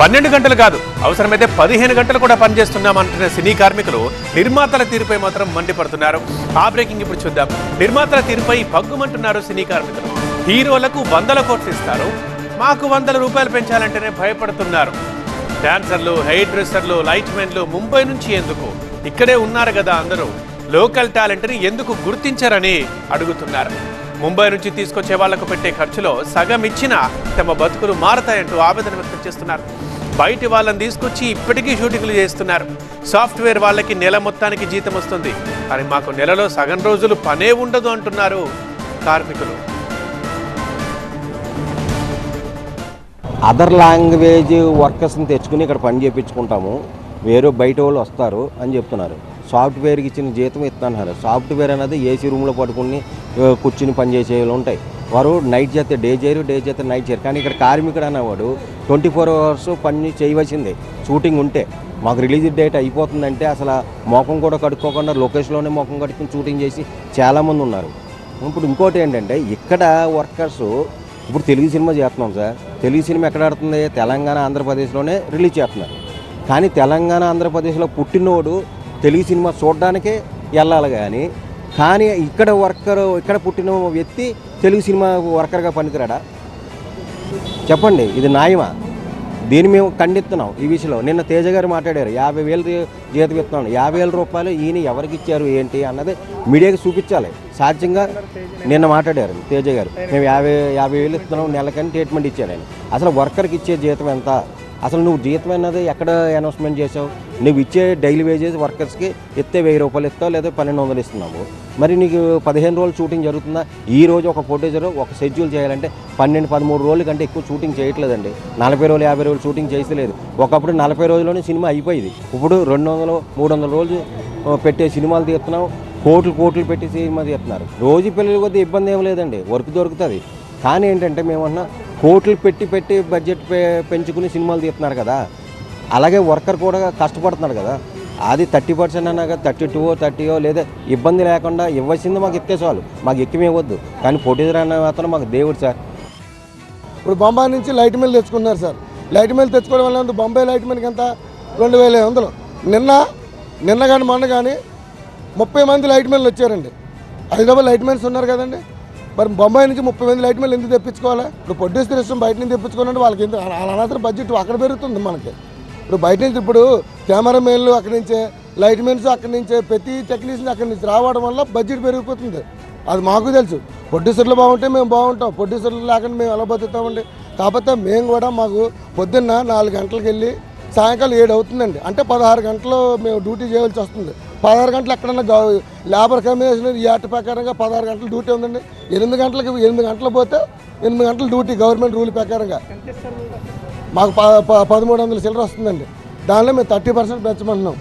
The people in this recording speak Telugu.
పన్నెండు గంటలు కాదు అవసరమైతే పదిహేను గంటలు కూడా పనిచేస్తున్నామంటున్న సినీ కార్మికులు నిర్మాతల తీరుపై మాత్రం మండిపడుతున్నారు. ఆ బ్రేకింగ్ ఇప్పుడు చూద్దాం. నిర్మాతల తీరుపై పగ్గుమంటున్నారు సినీ కార్మికులు. హీరోలకు వందల కోట్లు ఇస్తారు. మాకు వందల రూపాయలు పెంచాలంటేనే భయపడుతున్నారు. డాన్సర్లు హెయిర్ డ్రెస్సర్లు లైట్ మెన్లు ముంబై నుంచి ఎందుకు? ఇక్కడే ఉన్నారు కదా అందరూ. లోకల్ టాలెంట్ని ఎందుకు గుర్తించరని అడుగుతున్నారు. ముంబై నుంచి తీసుకొచ్చే వాళ్ళకు పెట్టే ఖర్చులో సగం ఇచ్చినా తమ బతుకులు మారతాయంటూ ఆవేదన వ్యక్తం చేస్తున్నారు. బయటి వాళ్ళని తీసుకొచ్చి ఇప్పటికీ షూటింగ్లు చేస్తున్నారు. సాఫ్ట్వేర్ వాళ్ళకి నెల మొత్తానికి జీతం వస్తుంది. కానీ మాకు నెలలో సగం రోజులు పనే ఉండదు అంటున్నారు కార్మికులు. అదర్ లాంగ్వేజ్ వర్కర్స్ని తెచ్చుకుని ఇక్కడ పని చేయించుకుంటాము వేరే బయట వాళ్ళు వస్తారు అని చెప్తున్నారు. సాఫ్ట్వేర్కి ఇచ్చిన జీతం ఇస్తున్నారు సాఫ్ట్వేర్ అనేది ఏసీ రూమ్లో పడుకుని కూర్చుని పని వాళ్ళు ఉంటాయి. వారు నైట్ చేస్తే డే చేయరు డే చేస్తే నైట్ చేయరు. కానీ ఇక్కడ కార్మికుడు అనేవాడు ట్వంటీ ఫోర్ అవర్స్ పని చేయవలసిందే. షూటింగ్ ఉంటే. మాకు రిలీజ్ డేట్ అయిపోతుందంటే అసలు మొఖం కూడా కడుక్కోకుండా లొకేషన్లోనే మొఖం కడుక్కుని షూటింగ్ చేసి చాలామంది ఉన్నారు. ఇప్పుడు ఇంకోటి ఏంటంటే ఇక్కడ వర్కర్స్ ఇప్పుడు తెలుగు సినిమా చేస్తున్నాం సార్. తెలుగు సినిమా ఎక్కడ ఆడుతుంది? తెలంగాణ ఆంధ్రప్రదేశ్లోనే రిలీజ్ చేస్తున్నారు. కానీ తెలంగాణ ఆంధ్రప్రదేశ్లో పుట్టినోడు తెలుగు సినిమా చూడడానికే వెళ్ళాలి కానీ కానీ ఇక్కడ వర్కర్ ఇక్కడ పుట్టిన వ్యక్తి తెలుగు సినిమా వర్కర్గా పనికిరాడా? చెప్పండి ఇది న్యాయమా? దీన్ని మేము ఖండిస్తున్నాం ఈ విషయంలో. నిన్న తేజ గారు మాట్లాడారు యాభై వేలు జీతం ఇస్తున్నాను. యాభై వేల రూపాయలు ఈయన ఎవరికి ఇచ్చారు ఏంటి అన్నది మీడియాకి చూపించాలి. సాధ్యంగా నిన్న మాట్లాడారు తేజ గారు. మేము యాభై యాభై వేలు ఇస్తున్నాం నెలకని ట్రీట్మెంట్ ఇచ్చారు ఆయన. అసలు వర్కర్కి ఇచ్చే జీతం ఎంత? అసలు నువ్వు జీతం అన్నది ఎక్కడ అనౌన్స్మెంట్ చేసావు? నువ్వు ఇచ్చే డైలీ వేజెస్ వర్కర్స్కి ఇస్తే వెయ్యి రూపాయలు ఇస్తావు లేదా పన్నెండు వందలు ఇస్తున్నావు? మరి నీకు పదిహేను రోజులు షూటింగ్ జరుగుతుందా? ఈ రోజు ఒక ఫోటేజర్ ఒక షెడ్యూల్ చేయాలంటే పన్నెండు పదమూడు రోజుల కంటే ఎక్కువ షూటింగ్ చేయట్లేదండి. నలభై రోజులు యాభై రోజులు షూటింగ్ చేస్తలేదు. ఒకప్పుడు నలభై రోజుల్లోనే సినిమా అయిపోయింది. ఇప్పుడు రెండు వందలు మూడు వందల రోజులు పెట్టే సినిమాలు తీస్తున్నాం కోట్లు కోట్లు పెట్టి సినిమా తీస్తున్నారు. రోజు పిల్లలు కొద్దిగా ఇబ్బంది ఏం లేదండి. వర్క్ దొరుకుతుంది. కానీ ఏంటంటే మేమన్నా కోట్లు పెట్టి పెట్టి బడ్జెట్ పెంచుకుని సినిమాలు తీస్తున్నారు కదా. అలాగే వర్కర్ కూడా కష్టపడుతున్నాడు కదా. అది థర్టీ పర్సెంట్ అన్నా కదా థర్టీ టూ థర్టీయో లేదా ఇబ్బంది లేకుండా ఇవ్వాల్సింది మాకు ఇస్తే చాలు. మాకు ఎక్కువ ఇవ్వద్దు కానీ పొట్టిదర్ అన్న మాత్రం మాకు దేవుడు సార్. ఇప్పుడు బొంబాయి నుంచి లైట్ మిల్ తెచ్చుకున్నారు సార్. లైట్ మిల్ తెచ్చుకోవడం వల్ల బొంబాయి లైట్ మిల్కి ఎంత? రెండు వేల ఐదు వందలు. నిన్న నిన్న కానీ మొన్న కానీ ముప్పై మంది లైట్ మిల్లు వచ్చారండి. హైదరాబాద్ లైట్ మెన్స్ ఉన్నారు కదండి. మరి బొంబాయి నుంచి ముప్పై మంది లైట్ మిల్ ఎందుకు తెప్పించుకోవాలి? ఇప్పుడు ప్రొడ్యూసర్ ఇష్టం బయట నుంచి తెప్పించుకోవాలంటే వాళ్ళకి ఎందుకు? వాళ్ళ బడ్జెట్ అక్కడ పెరుగుతుంది మనకి. ఇప్పుడు బయట నుంచి ఇప్పుడు కెమెరా మెన్లు అక్కడి నుంచే లైట్ మెన్స్ అక్కడి నుంచే ప్రతి టెక్నీషియన్ అక్కడి నుంచి రావడం వల్ల బడ్జెట్ పెరిగిపోతుంది. అది మాకు తెలుసు. ప్రొడ్యూసర్లు బాగుంటే మేము బాగుంటాం. ప్రొడ్యూసర్లు లేకుండా మేము ఎలా బతుకుతామండి? కాకపోతే మేము కూడా మాకు పొద్దున్న నాలుగు గంటలకు వెళ్ళి సాయంకాలం ఏడు అవుతుందండి. అంటే పదహారు గంటలు మేము డ్యూటీ చేయవలసి వస్తుంది. పదహారు గంటలు ఎక్కడన్నా లేబర్ కమిషన్ ఈ యాట ప్రకారంగా పదహారు గంటలు డ్యూటీ ఉందండి. ఎనిమిది గంటలకు ఎనిమిది గంటలు పోతే ఎనిమిది గంటలు డ్యూటీ గవర్నమెంట్ రూల్ ప్రకారంగా. మాకు ప ప- పదమూడు వందల చిల్లర వస్తుందండి. దానిలో మేము థర్టీ పర్సెంట్ పెంచమంటున్నాం.